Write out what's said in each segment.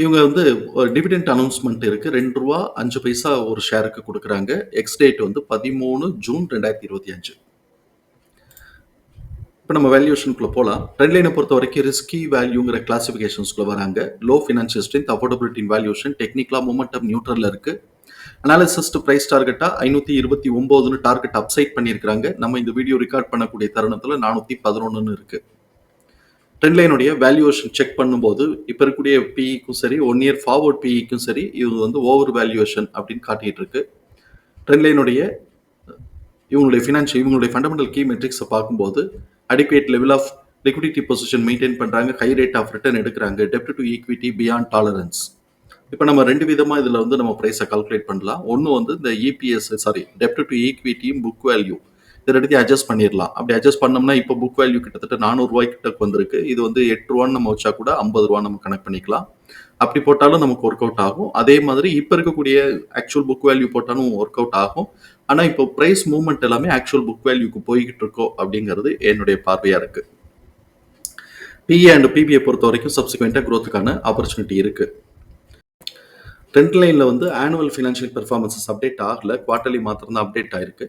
இவங்க வந்து ஒரு டிவிடெண்ட் அனௌன்ஸ்மெண்ட் இருக்குது ரெண்டு ரூபா அஞ்சு பைசா ஒரு ஷேருக்கு கொடுக்குறாங்க. எக்ஸ் டேட் வந்து பதிமூணு ஜூன் ரெண்டாயிரத்தி இருபத்தி அஞ்சு. இப்போ நம்ம வேல்யூஷனுக்குள்ளே போகலாம் ட்ரெண்ட் லைனை பொறுத்த வரைக்கும் ரிஸ்கி வேல்யூங்கிற கிளாசிஃபிகேஷன்ஸ்குள்ளே வராங்க. Low financial strength affordability valuation டெக்னிக்கலாக மொமெண்டம் நியூட்ரலில் இருக்குது அனாலிசிஸ்ட் ப்ரைஸ் டார்கெட்டாக ஐநூற்றி இருபத்தி ஒம்போதுன்னு டார்கெட் அப்சைட் பண்ணியிருக்காங்க நம்ம இந்த வீடியோ ரெக்கார்ட் பண்ணக்கூடிய தருணத்தில் நானூற்றி பதினொன்றுன்னு இருக்குது ட்ரெண்ட் லைனுடைய வேல்யூவேஷன் செக் பண்ணும்போது இப்போ இருக்கக்கூடிய பிஇக்கும் சரி ஒன் இயர் ஃபார்வர்ட் பிஇக்கும் சரி இது வந்து ஓவர் வேல்யூவேஷன் அப்படின்னு காட்டிட்டு இருக்கு. ட்ரெண்ட் லைனுடைய இவங்களுடைய ஃபினான்ஷியல் இவங்களுடைய ஃபண்டமெண்டல் கீ மெட்ரிக்ஸை பார்க்கும்போது adequate level of liquidity position maintain பண்ணுறாங்க ஹை ரேட் ஆஃப் ரிட்டர்ன் எடுக்கிறாங்க டெப்ட் டு ஈக்விட்டி பியாண்ட் டாலரன்ஸ் இப்போ நம்ம ரெண்டு விதமாக இதில் வந்து நம்ம ப்ரைஸை கால்குலேட் பண்ணலாம். ஒன்று வந்து இந்த இபிஎஸ் சாரி டெப்ட் டு ஈக்விட்டியும் புக் வேல்யூ இது ரெண்டுத்தையும் அட்ஜஸ்ட் பண்ணிடலாம் அப்படி அட்ஜஸ்ட் பண்ணோம்னா இப்போ புக் வேல்யூ கிட்டத்தட்ட நானூறுரூவாய் கிட்ட வந்திருக்கு. இது வந்து எட்டு ரூபான்னு நம்ம வச்சா கூட ஐம்பது ரூபா நம்ம கனெக்ட் பண்ணிக்கலாம். அப்படி போட்டாலும் நமக்கு ஒர்க் அவுட் ஆகும். அதே மாதிரி இப்போ இருக்கக்கூடிய ஆக்சுவல் புக் வேல்யூ போட்டாலும் ஒர்க் அவுட் ஆகும். ஆனால் இப்போ ப்ரைஸ் மூவ்மெண்ட் எல்லாமே ஆக்சுவல் புக் வேல்யூக்கு போய்கிட்டு இருக்கோம் அப்படிங்கிறது என்னுடைய பார்வையாக இருக்கு. பிஏ அண்ட் பிபிஐ பொறுத்த வரைக்கும் சப்சிக்வெண்ட்டாக க்ரோத்துக்கான ஆப்பர்ச்சுனிட்டி இருக்கு. ட்ரெண்ட் லைனில் வந்து ஆனுவல் ஃபினான்ஷியல் பெர்ஃபார்மன்ஸஸ் அப்டேட் ஆகல. குவார்ட்டர்லி மாத்திரம் தான் அப்டேட் ஆயிருக்கு.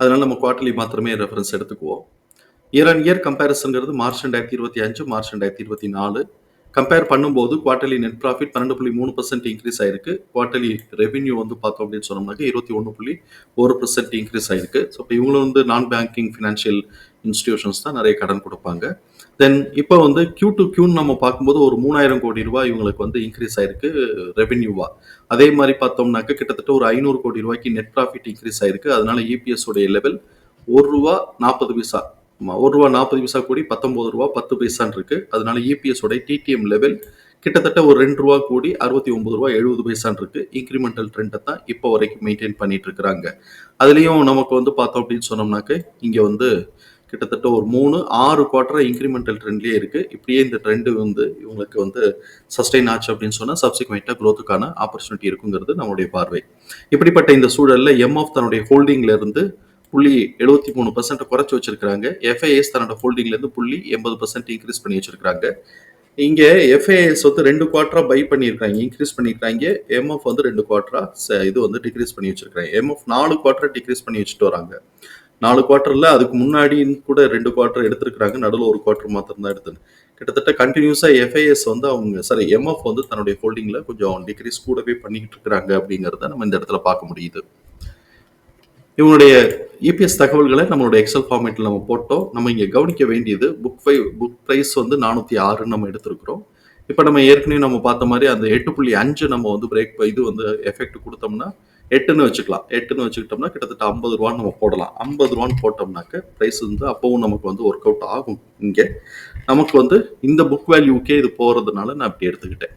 அதனால நம்ம குவார்டர்லி மாத்திரமே ரெஃபரன்ஸ் எடுத்துக்குவோம். இயர் அண்ட் இயர் கம்பேரிசன்கிறது மார்ச் ரெண்டாயிரத்தி இருபத்தி அஞ்சு மார்ச் ரெண்டாயிரத்தி இருபத்தி நாலு. கம்பேர் பண்ணும்போது குவார்டர்லி நெட் ப்ராஃபிட் பன்னெண்டு புள்ளி மூணு பர்சன்ட் இன்க்ரீஸ் ஆயிருக்கு. குவார்டர்லி ரெவென்யூ வந்து பார்த்தோம் அப்படின்னு சொன்னோம்னாக்க இருபத்தி ஒன்று புள்ளி ஒரு பர்சன்ட் இன்க்ரீஸ் ஆயிருக்கு. ஸோ இப்போ இவங்களும் வந்து நான் பேங்கிங் ஃபினான்ஷியல் இன்ஸ்டிடியூஷன்ஸ் தான் நிறைய கடன் கொடுப்பாங்க. தென் இப்போ வந்து கியூ டு கியூன்னு நம்ம பார்க்கும்போது ஒரு மூணாயிரம் கோடி ரூபாய் இவங்களுக்கு வந்து இன்க்ரீஸ் ஆயிருக்கு ரெவென்யூவா அதே மாதிரி பார்த்தோம்னாக்க கிட்டத்தட்ட ஒரு ஐநூறு கோடி ரூபாய்க்கு நெட் ப்ராஃபிட் இன்க்ரீஸ் ஆயிருக்கு. அதனால இபிஎஸ் உடைய லெவல் ஒரு ரூபா நாற்பது பைசா. ஒரு ரூபா நாற்பது பைசா கூடி பத்தொம்பது ரூபா பத்து பைசான்னு இருக்கு. அதனால இபிஎஸ் உடைய டிடிஎம் லெவல் கிட்டத்தட்ட ஒரு ரெண்டு ரூபா கூடி அறுபத்தி ஒன்பது ரூபா எழுபது பைசான் இருக்கு. இன்க்ரிமெண்டல் ட்ரெண்டை தான் இப்போ வரைக்கும் மெயின்டைன் பண்ணிட்டு இருக்கிறாங்க. அதுலேயும் நமக்கு வந்து பார்த்தோம் அப்படின்னு சொன்னோம்னாக்க இங்கே வந்து கிட்டத்தட்ட ஒரு மூணு ஆறு குவார்டரா இன்க்ரிமெண்டல் ட்ரெண்ட்லேயே இருக்கு. இப்படியே இந்த ட்ரெண்டு வந்து இவங்களுக்கு வந்து சஸ்டெயின் ஆச்சு அப்படின்னு சொன்னால் சப்சிக்வெண்ட்டாக க்ரோத்துக்கான ஆப்பர்ச்சுனிட்டி இருக்குங்கிறது நம்மளுடைய பார்வை. இப்படிப்பட்ட இந்த சூழல்ல எம்எஃப் தன்னுடைய ஹோல்டிங்ல இருந்து புள்ளி எழுபத்தி மூணு பர்சன்ட் குறைச்சி வச்சிருக்காங்க எஃப்ஐஎஸ் தன்னோட ஹோல்டிங்லேருந்து புள்ளி எண்பது பர்சன்ட் இன்க்ரீஸ் பண்ணி வச்சிருக்காங்க இங்கே எஃப்ஐஎஸ் வந்து ரெண்டு குவார்டரா பை பண்ணியிருக்காங்க இன்க்ரீஸ் பண்ணியிருக்காங்க எம்எஃப் வந்து ரெண்டு குவார்டரா இது வந்து டிக்ரீஸ் பண்ணி வச்சிருக்காங்க எம்எஃப் நாலு குவார்டரா டிக்ரீஸ் பண்ணி வச்சுட்டு வராங்க. நாலு குவார்டரில் அதுக்கு முன்னாடி கூட ரெண்டு குவார்டர் எடுத்திருக்கிறாங்க. நடுவில் ஒரு குவார்டர் மாத்திரம் தான் எடுத்து கிட்டத்தட்ட கண்டினியூஸாக எஃப்ஐஎஸ் வந்து அவங்க சாரி எம்எஃப் வந்து தன்னுடைய ஹோல்டிங்கில் கொஞ்சம் டிக்ரீஸ் கூடவே பண்ணிக்கிட்டு இருக்கிறாங்க அப்படிங்கிறத நம்ம இந்த இடத்துல பார்க்க முடியுது. இவங்களுடைய இபிஎஸ் தகவல்களை நம்மளுடைய எக்ஸல் ஃபார்மேட்டில் நம்ம போட்டோம். நம்ம இங்கே கவனிக்க வேண்டியது புக் ஃபை புக் ப்ரைஸ் வந்து நானூற்றி ஆறுன்னு நம்ம எடுத்திருக்கிறோம். இப்போ நம்ம ஏற்கனவே நம்ம பார்த்த மாதிரி அந்த எட்டு புள்ளி அஞ்சு நம்ம வந்து பிரேக் இது வந்து எஃபெக்ட் கொடுத்தோம்னா எட்டுன்னு வச்சுக்கலாம். எட்டுன்னு வச்சுக்கிட்டோம்னா கிட்டத்தட்ட ஐம்பது ரூபான்னு நம்ம போடலாம். ஐம்பது ரூபான்னு போட்டோம்னாக்க ப்ரைஸ் வந்து அப்பவும் நமக்கு வந்து ஒர்க் அவுட் ஆகும். இங்கே நமக்கு வந்து இந்த புக் வேல்யூக்கே இது போகிறதுனால நான் அப்படி எடுத்துக்கிட்டேன்.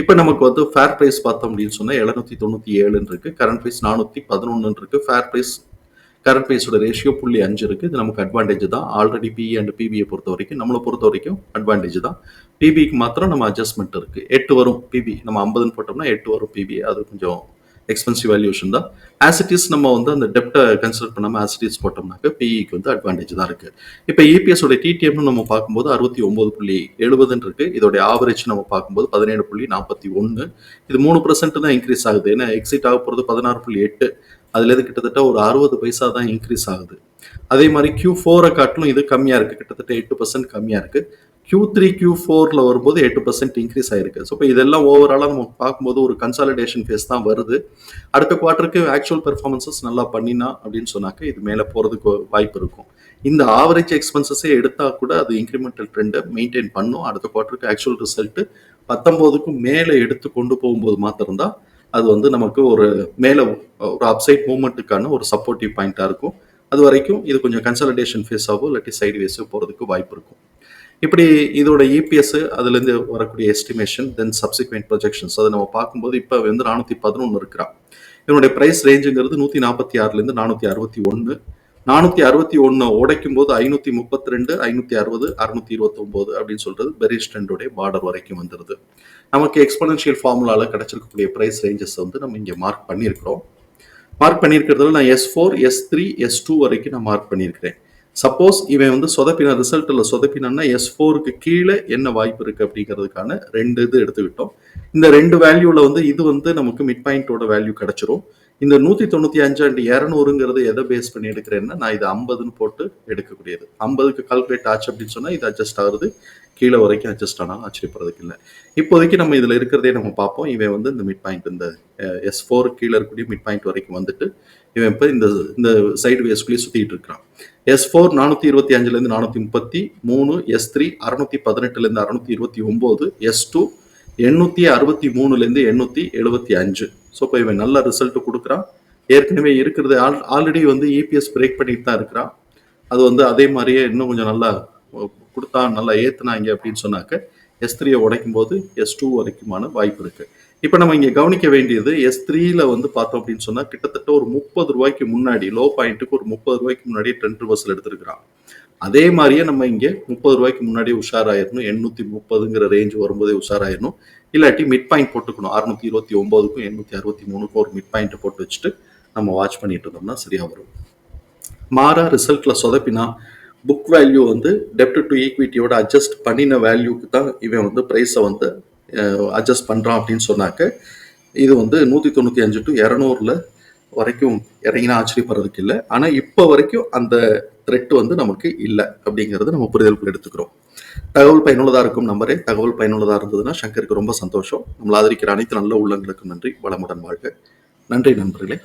இப்போ நமக்கு வந்து ஃபேர் ப்ரைஸ் பார்த்தோம் அப்படின்னு சொன்னால் எழுநூத்தி தொண்ணூற்றி ஏழுன்னு இருக்கு கரண்ட் ப்ரைஸ் நானூற்றி பதினொன்று இருக்கு ஃபேர் ப்ரைஸ் கரண்ட் ப்ரைஸோட ரேஷியோ புள்ளி அஞ்சு இருக்கு இது நமக்கு அட்வான்டேஜ் தான். ஆல்ரெடி பிஇ அண்ட் பிபியை பொறுத்த வரைக்கும் நம்மளை பொறுத்த வரைக்கும் அட்வான்டேஜ் தான். பிபிக்கு மாத்திரம் நம்ம அட்ஜஸ்ட்மெண்ட் இருக்கு. எட்டு வரும் பிபி நம்ம ஐம்பதுன்னு போட்டோம்னா எட்டு வரும் பிபி அது கொஞ்சம் எக்ஸ்பென்சிவ் வேல்யூஷன் தான். ஆசிட்டிஸ் நம்ம வந்து அந்த டெப்டை கன்சிடர் பண்ணாமல் ஆசிட்டிஸ் போட்டோம்னாக்க பிஇக்கு வந்து அட்வான்டேஜ் தான் இருக்குது இப்போ இபிஎஸோட டிடிஎம்னு நம்ம பார்க்கும்போது அறுபத்தி ஒம்பது புள்ளி எழுபதுன்னு இருக்கு. இதோடைய ஆவரேஜ் நம்ம பார்க்கும்போது பதினேழு புள்ளி நாற்பத்தி ஒன்று. இது மூணு பர்சன்ட் தான் இன்க்ரீஸ் ஆகுது. ஏன்னா எக்ஸிட் ஆக போகிறது பதினாறு புள்ளி எட்டு. அதுலேருந்து கிட்டத்தட்ட ஒரு அறுபது பைசா தான் இன்க்ரீஸ் ஆகுது. அதே மாதிரி கியூ ஃபோரை காட்டிலும் இது கம்மியாக இருக்குது கிட்டத்தட்ட எட்டு பர்சன்ட் கம்மியாக இருக்குது கியூ த்ரீ கியூ ஃபோரில் வரும்போது எட்டு பர்சன்ட் இன்க்ரீஸ் ஆயிருக்கு. ஸோ இப்போ இதெல்லாம் ஓவராலாக நம்ம பார்க்கும்போது ஒரு கன்சாலிடேஷன் ஃபேஸ் தான் வருது. அடுத்த குவார்ட்டருக்கு ஆக்சுவல் பெர்ஃபார்மன்சஸ் நல்லா பண்ணினா அப்படின்னு சொன்னாக்க இது மேலே போகிறதுக்கு வாய்ப்பு இருக்கும். இந்த ஆவரேஜ் எக்ஸ்பென்சஸே எடுத்தால் கூட அது இன்க்ரிமெண்டல் ட்ரெண்டை மெயின்டைன் பண்ணும். அடுத்த குவார்ட்டருக்கு ஆக்சுவல் ரிசல்ட்டு பத்தொம்போதுக்கும் மேலே எடுத்து கொண்டு போகும்போது மாத்திரம்தான் அது வந்து நமக்கு ஒரு மேலே ஒரு அப்சைட் மூவ்மெண்ட்டுக்கான ஒரு சப்போர்ட்டிவ் பாயிண்ட்டாக இருக்கும். அது வரைக்கும் இது கொஞ்சம் கன்சல்டேஷன் ஃபேஸாகவோ இல்லாட்டி சைடு வேஸோ போகிறதுக்கு வாய்ப்பு இருக்கும். இப்படி இதோட இபிஎஸ் அதுலேருந்து வரக்கூடிய எஸ்டிமேஷன் தென் சப்சிக்வெண்ட் ப்ரொஜெக்ஷன்ஸ் அதை நம்ம பார்க்கும்போது இப்போ வந்து நானூற்றி பதினொன்று இருக்கிறான். இவனுடைய ப்ரைஸ் ரேஞ்சுங்கிறது நூற்றி நாற்பத்தி ஆறுலேருந்து நானூற்றி அறுபத்தி ஒன்று நானூற்றி அறுபத்தி ஒன்று உடைக்கும் போது ஐநூற்றி முப்பத்தி ரெண்டு ஐநூற்றி அறுபது அறுநூத்தி இருபத்தொம்போது அப்படின்னு சொல்றது பெரிஸ்டண்டோடைய பார்டர் வரைக்கும் வந்துடுது நமக்கு எக்ஸ்பனன்ஷியல் ஃபார்முலாவில் கிடச்சிருக்கக்கூடிய ப்ரைஸ் ரேஞ்சஸ் வந்து நம்ம இங்கே மார்க் பண்ணியிருக்கிறோம். மார்க் பண்ணியிருக்கிறதுல நான் S four S three S two வரைக்கும் நான் மார்க் பண்ணியிருக்கிறேன். சப்போஸ் இவன் வந்து சொதப்பின ரிசல்ட்டில் சொதப்பினான்னா எஸ் ஃபோருக்கு கீழே என்ன வாய்ப்பு இருக்குது அப்படிங்கிறதுக்கான ரெண்டு இது எடுத்துக்கிட்டோம் இந்த ரெண்டு வேல்யூவில் வந்து இது வந்து நமக்கு மிட் பாயிண்டோட வேல்யூ கிடைச்சிரும். இந்த நூற்றி தொண்ணூற்றி அஞ்சு அண்ட் இரநூறுங்கிறது எதை பேஸ் பண்ணி எடுக்கிறேன்னா நான் இது ஐம்பதுன்னு போட்டு எடுக்கக்கூடியது. ஐம்பதுக்கு கால்குலேட் ஆச்சு அப்படின்னு சொன்னால் இது அட்ஜஸ்ட் ஆகுது கீழே வரைக்கும் அட்ஜஸ்ட் ஆனாலும் ஆச்சரியப்படுறதுக்கு இல்லை. இப்போதைக்கு நம்ம இதில் இருக்கிறதே நம்ம பார்ப்போம். இவன் வந்து இந்த மிட் பாயிண்ட் இந்த எஸ் ஃபோர் கீழே இருக்கக்கூடிய மிட் பாயிண்ட் வரைக்கும் வந்துட்டு இவன் இப்போ இந்த இந்த சைடு வேஸ்குள்ளேயே சுற்றிட்டு இருக்கிறான். எஸ் ஃபோர் நானூற்றி இருபத்தி அஞ்சுலேருந்து நானூற்றி முப்பத்தி மூணு எஸ் த்ரீ அறுநூத்தி பதினெட்டுலேருந்து அறுநூத்தி இருபத்தி ஒம்பது எஸ் டூ எண்ணூற்றி அறுபத்தி மூணுலேருந்து எண்ணூற்றி எழுபத்தி அஞ்சு. ஸோ இப்போ இவன் நல்ல ரிசல்ட் கொடுக்குறான். ஏற்கனவே இருக்கிறது ஆல் ஆல்ரெடி வந்து இபிஎஸ் பிரேக் பண்ணிட்டு தான் இருக்கிறான். அது வந்து அதே மாதிரியே இன்னும் கொஞ்சம் நல்லா கொடுத்தா நல்லா ஏற்றுனாங்க அப்படின்னு சொன்னாக்க எஸ் த்ரீயை உடைக்கும் போது எஸ் டூ வரைக்குமான வாய்ப்பு இருக்குது இப்போ நம்ம இங்கே கவனிக்க வேண்டியது எஸ் த்ரீல வந்து பார்த்தோம் அப்படின்னு சொன்னா கிட்டத்தட்ட ஒரு முப்பது ரூபாய்க்கு முன்னாடி லோ பாயிண்ட்டுக்கு ஒரு முப்பது ரூபாய்க்கு முன்னாடி ட்ரெண்ட் ரிவர்சல் எடுத்திருக்கிறான் அதே மாதிரியே நம்ம இங்கே முப்பது ரூபாய்க்கு முன்னாடி உஷாராயிரணும். எண்ணூத்தி முப்பதுங்கிற ரேஞ்ச் வரும்போதே உஷாராயிரணும். இல்லாட்டி மிட் பாயிண்ட் போட்டுக்கணும். அறுநூத்தி இருபத்தி ஒன்பதுக்கும் எண்ணூத்தி அறுபத்தி மூணுக்கும் ஒரு மிட் பாயிண்ட் போட்டு வச்சுட்டு நம்ம வாட்ச் பண்ணிட்டு இருந்தோம்னா சரியா வரும். மாறா ரிசல்ட்ல சொதப்பினா புக் வேல்யூ வந்து டெப்ட் டு ஈக்விட்டியோட அட்ஜஸ்ட் பண்ணின வேல்யூக்கு தான் இவன் வந்து ப்ரைஸை வந்து அட்ஜஸ்ட் பண்ணுறான் அப்படின்னு சொன்னாக்க இது வந்து நூற்றி தொண்ணூற்றி அஞ்சு டு இரநூறுல வரைக்கும் இறங்கினா ஆச்சரியப்படுறதுக்கு இல்லை. ஆனால் இப்போ வரைக்கும் அந்த த்ரெட் வந்து நமக்கு இல்லை அப்படிங்கிறது நம்ம புரிதலுக்குள் எடுத்துக்கிறோம். தகவல் பயனுள்ளதாக இருக்கும் நம்பரே. தகவல் பயனுள்ளதாக இருந்ததுன்னா சங்கருக்கு ரொம்ப சந்தோஷம். நம்மளை ஆதரிக்கிற அனைத்து நல்ல உள்ளங்களுக்கும் நன்றி. வளமுடன் வாழ்க. நன்றி நண்பர்களே.